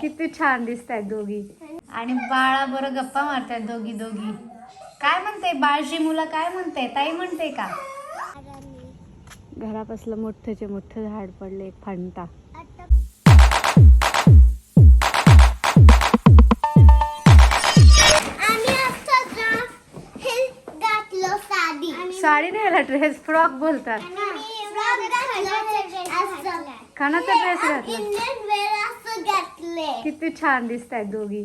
किती छान दिसत आहेत दोघी. आणि बाळा बरं गप्पा मारतायत दोघी दोघी. काय म्हणते बाळशी मुलं काय म्हणते? ताई म्हणते का? घरापासलं मोठंचे मोठं झाड पडले एक फांटा. साडी. साडी नाही ड्रेस फ्रॉक बोलतात. खानाचा ड्रेस घातला. घातले. किती छान दिसत आहेत दोघी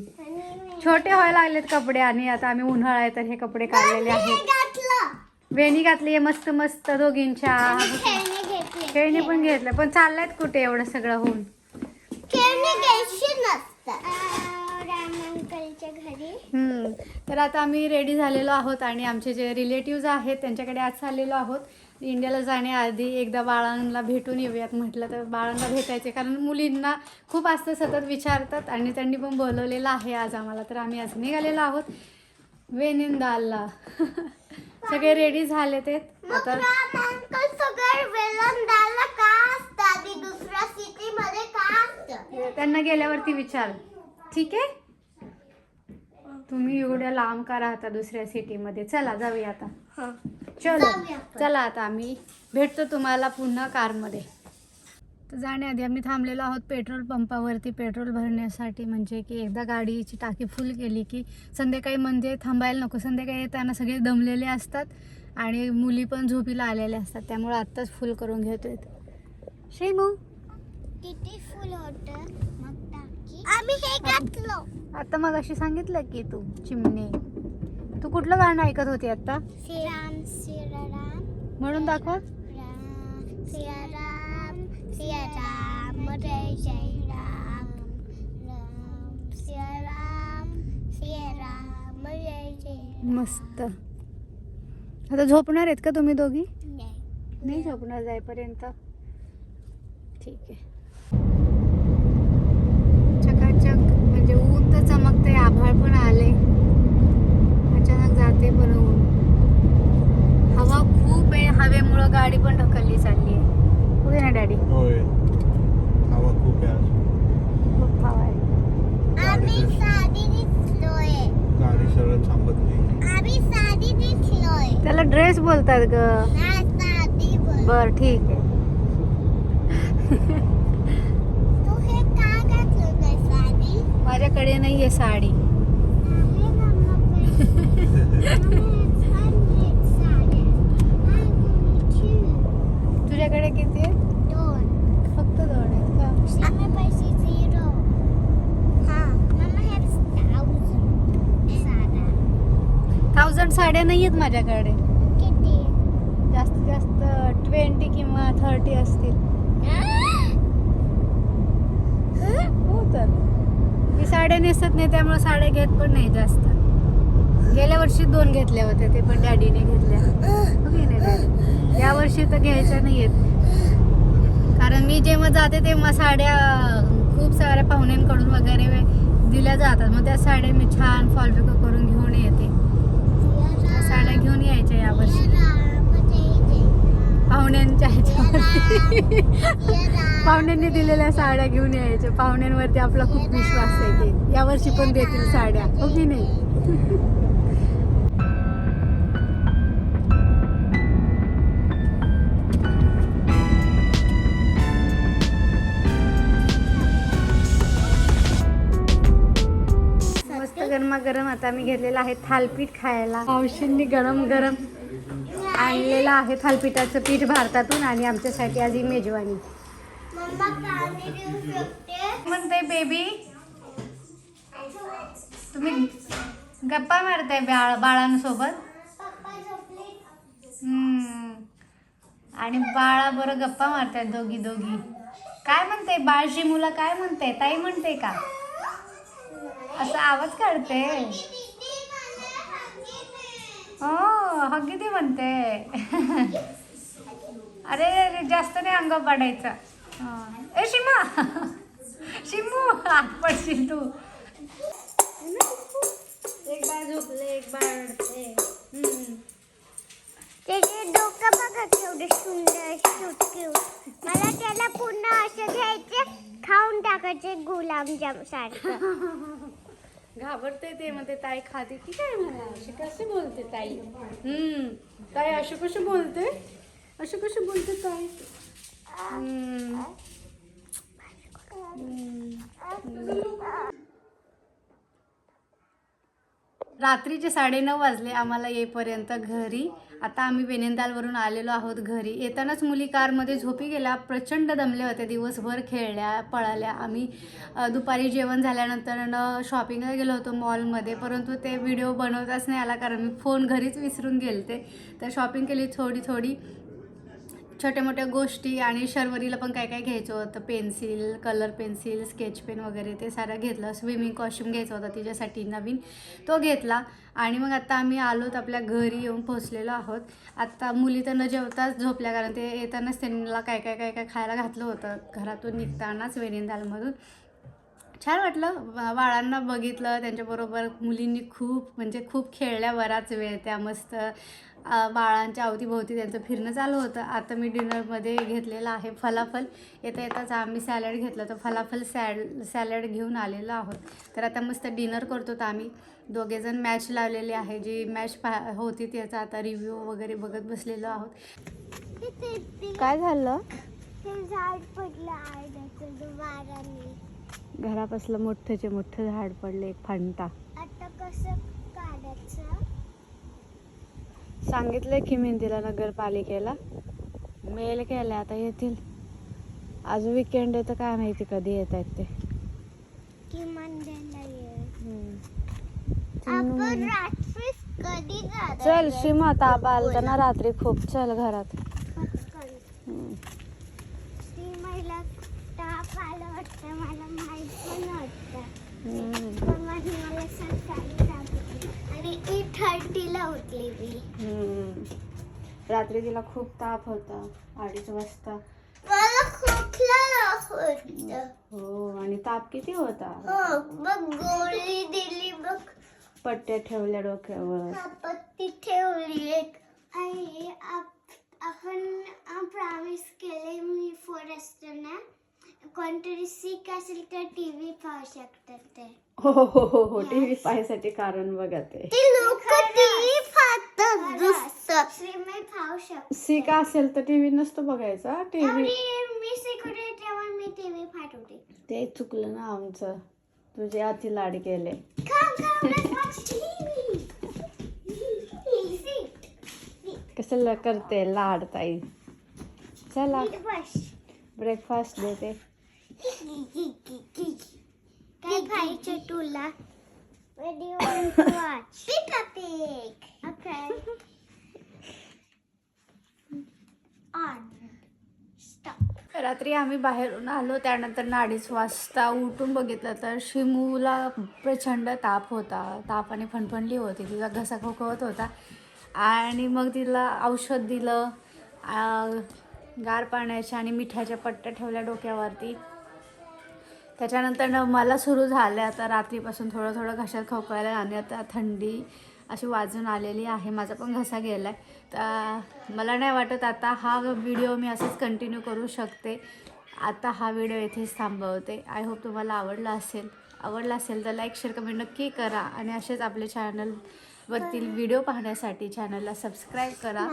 छोटे व्हायला लागलेत कपडे आणि आता आम्ही उन्हाळा आहे तर हे कपडे काढलेले आहेत. घातलं. वेणी घातली आहे मस्त मस्त दोघींच्या. खेळणी घेतले. पण घेतल्या पण चालल्यात कुठे एवढं सगळं होऊन? हम्म. तर आता आम्ही रेडी झालेलो आहोत आणि आमचे जे रिलेटिव्ज आहेत त्यांच्याकडे आज चाललेलो आहोत. इंडियाला जाण्याआधी एकदा बाळांना भेटून येऊयात म्हटलं तर बाळांना भेटायचे. कारण मुलींना खूप असतं सतत विचारतात आणि त्यांनी पण बोलवलेलं आहे आज आम्हाला. तर आम्ही आज निघालेलो आहोत वेनिंदाला सगळे रेडी झाले ते? मग आता राम अंकल सगळे वेलंदाला का असतात? आणि दुसऱ्या सिटी मध्ये का असतं त्यांना गेल्यावरती विचार. ठीक आहे? तुम्ही एवढ्या लांब का राहता दुसऱ्या सिटीमध्ये? चला जाऊया आता. चलो. चला आता आम्ही भेटतो तुम्हाला पुन्हा कारमध्ये. तर जाण्याआधी आम्ही थांबलेलो आहोत पेट्रोल पंपावरती. पेट्रोल भरण्यासाठी म्हणजे की एकदा गाडीची टाकी फुल केली की संध्याकाळी म्हणजे थांबायला नको. संध्याकाळी येताना सगळे दमलेले असतात आणि मुली पण झोपीला आलेल्या असतात. त्यामुळे आत्ताच फुल करून घेतोय. शेमू? किती फुल होत? मग आम्ही हे घातलो. आता मग अशी सांगितलं की तू चिमणे. तू कुठलं गाणं ऐकत होती आता? श्रीराम श्रीराम. म्हणून दाखव. राम श्रीराम श्रीराम जय जय राम. राम श्रीराम श्रीराम जय जय मस्त. आता झोपणार आहेत का तुम्ही दोघी? नाही. नाही झोपणार जाईपर्यंत. ठीक आहे चकाचक म्हणजे ऊन तर चमकते आभाळ पण आले अचानक जाते पण ऊन हवा खूप आहे हवेमुळं गाडी ढकलली चालली आहे. होय ना डॅडी? होय. हवा खूप आहे आज. खूप हवा आहे. आम्ही साडी दिसलोय. गाडी सरळ थांबत नाही. आम्ही साडी दिसलोय. त्याला ड्रेस बोलतात ग. नाही साडी बोल. बर ठीक आहे. तू हे का घातलं नाही साडी माझ्याकडे नाही आहे साडी आहे ना मग तुझ्याकडे किती आहे फक्त दोन आहेत का थाउजंड साड्या नाही आहेत माझ्याकडे जास्तीत जास्त ट्वेंटी किंवा थर्टी असतील. हो? तर. मी साड्या नेसत नाही त्यामुळे साड्या घेत पण नाही जास्त. गेल्या वर्षी दोन घेतल्या होत्या ते पण डॅडीने घेतल्या. हो या वर्षी तर घ्यायच्या नाही आहेत कारण मी जेव्हा जाते तेव्हा साड्या खूप साऱ्या पाहुण्यांकडून वगैरे दिल्या जातात. मग त्या साड्या मी छान फॉलपिको करून घेऊन येते. घेऊन यायच्या यावर्षी. पाहुण्यांच्या ह्याच्यावरती. पाहुण्यांनी दिलेल्या साड्या घेऊन यायच्या पाहुण्यांवरती आपला खूप विश्वास आहे की यावर्षी पण देतील साड्या. हो की नाही? गरमागरम आता आम्ही घेतलेलं आहे थालपीठ खायला. मावशींनी गरम गरम आणलेलं आहे थालपीठाचं पीठ भारतातून आणि आमच्यासाठी आज ही मेजवानी म्हणते बेबी तुम्ही गप्पा मारताय बाळ बाळांसोबत? हम्म. आणि बाळा बरं गप्पा मारतायत दोघी दोघी काय म्हणते बाळशी मुलं काय म्हणते? ताई म्हणते का? असा आवाज काढते. हो हग्गी ती म्हणते. अरे अरे जास्त नाही अंग पाडायचं. ए शिमा. शिमू हात पडशील तू. एक बाळ झोपले एक रडते हम्म. त्याचे डोकं बघा केवढे सुंदर क्यूट क्यूट मला त्याला पुन्हा असं घ्यायचे खाऊन टाक टाकायचे गुलाबजाम सारखं. घाबरते ते मग ते ताई खाते. की काय म्हणा अशी कशी बोलते ताई? हम्म. ताई अशी कशी बोलते? अशी कशी बोलते ताई. रात्रीचे साडेनऊ वाजले आम्हाला येईपर्यंत घरी. आता आम्ही वेनिंदालवरून आलेलो आहोत घरी. येतानाच मुली कारमध्ये झोपी गेल्या प्रचंड दमले होते. दिवसभर खेळल्या पळाल्या. आम्ही दुपारी जेवण झाल्यानंतर शॉपिंगला गेलो होतो मॉलमध्ये परंतु ते व्हिडिओ बनवताच नाही आला कारण मी फोन घरीच विसरून गेलते. तर शॉपिंग केली थोडी थोडी. छोट्या मोठ्या गोष्टी आणि शर्वरीला पण काय काय घ्यायचं होतं? Pencil colour pencil sketch pen वगैरे ते सारं घेतलं. स्विमिंग कॉस्ट्यूम घ्यायचा होता तिच्यासाठी नवीन. तो घेतला. आणि मग आता आम्ही आलोत आपल्या घरी येऊन पोहोचलेलो आहोत. आत्ता मुली तर न जेवताच झोपल्या कारण ते येतानाच त्यांना काय काय काय काय खायला घातलं होतं. घरातून निघतानाच वेनिंदालमधून छान वाटलं. बाळांना बघितलं त्यांच्याबरोबर मुलींनी खूप म्हणजे खूप खेळल्या बराच वेळ त्या मस्त बाळांच्या अवतीभोवती त्यांचं फिरणं चालू होतं. आता मी डिनरमध्ये घेतलेलं आहे फलाफल. येता येताच आम्ही सॅलड घेतलं. तर फलाफल सॅड सॅलड घेऊन आलेलो आहोत. तर आता मस्त डिनर करतो तर आम्ही. दोघेजण मॅच लावलेली आहे. जी मॅच पा होती त्याचा आता रिव्ह्यू वगैरे बघत बसलेलो आहोत. काय झालं? झाड पडलं घरापासलं मोठंचे मोठं झाड पडले एक फांटा. आता कसं काढायचं? सांगितलंय की मेहंदीला नगरपालिकेला. मेल केलं आता येतील. आज विकेंड आहे तर काय माहिती कधी येत आहेत ते चल आलता ना रात्री खूप चल घरात पटकन हम्म. सीमाला ताप आला वाटतं मला माहीत पण नव्हतं हम्म. पण माझी मला सकाळी ताप होती. आणि एट थर्टीला उठली मी हम्म. रात्री तिला खूप ताप होता अडीच वाजता. मला खोकला होत हो आणि ताप किती होता? हो मग गोळी दिली मग पट्ट्या ठेवल्या डोक्यावर. आपत्ती ठेवली एक. आप- आपण प्रॉमिस केले मी फॉरेस्ट ना. कोणतरी सिक असेल तर टी व्ही पाहू शकतात ते. हो हो हो हो हो टी व्ही पाहायसाठी कारण बघत आहे ते लोक टीव्ही पाहतात. श्रीमय पाहू शकतो सिक असेल तर टीव्ही नसतो बघायचा टीव्ही. मी सिक्युरिटी तेव्हा मी टीव्ही पाठवते ते चुकलं ना आमचं. तुझे अति लाड केले. कसं करते लाड ताई? चला. ब्रेकफास्ट देते. काय खायचं तुला? रात्री आम्ही बाहेरून आलो त्यानंतर अडीच वाजता उठून बघितलं तर शिमूला प्रचंड ताप होता. तापाने फणफणली होती. तिचा घसा खोकवत होता. आणि मग तिला औषध दिलं गार पाण्याच्या आणि मिठाच्या पट्ट्या ठेवल्या डोक्यावरती. त्याच्यानंतर न मला सुरू झालं. आता रात्रीपासून थोडं थोडं घशात खोकवायला आणि आता थंडी अशी वाजून आलेली आहे. माझा पण घसा गेला आहे तर मला नाही वाटत आता हा व्हिडिओ मी असंच कंटिन्यू करू शकते. आता हा व्हिडिओ इथेच थांबवते. आय होप तुम्हाला आवडला असेल. आवडला असेल तर लाईक शेअर कमेंट नक्की करा. आणि असेच आपले चॅनलवरतील व्हिडिओ पाहण्यासाठी चॅनलला सबस्क्राईब करा.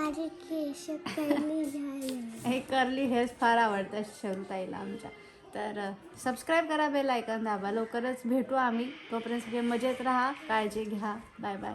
हे करली हेच फार आवडतं शरुताईला आमच्या. तर सबस्क्राईब करा बेल ऐकन दाबा. लवकरच भेटू आम्ही. तोपर्यंत सगळे मजेत राहा. काळजी घ्या. Bye bye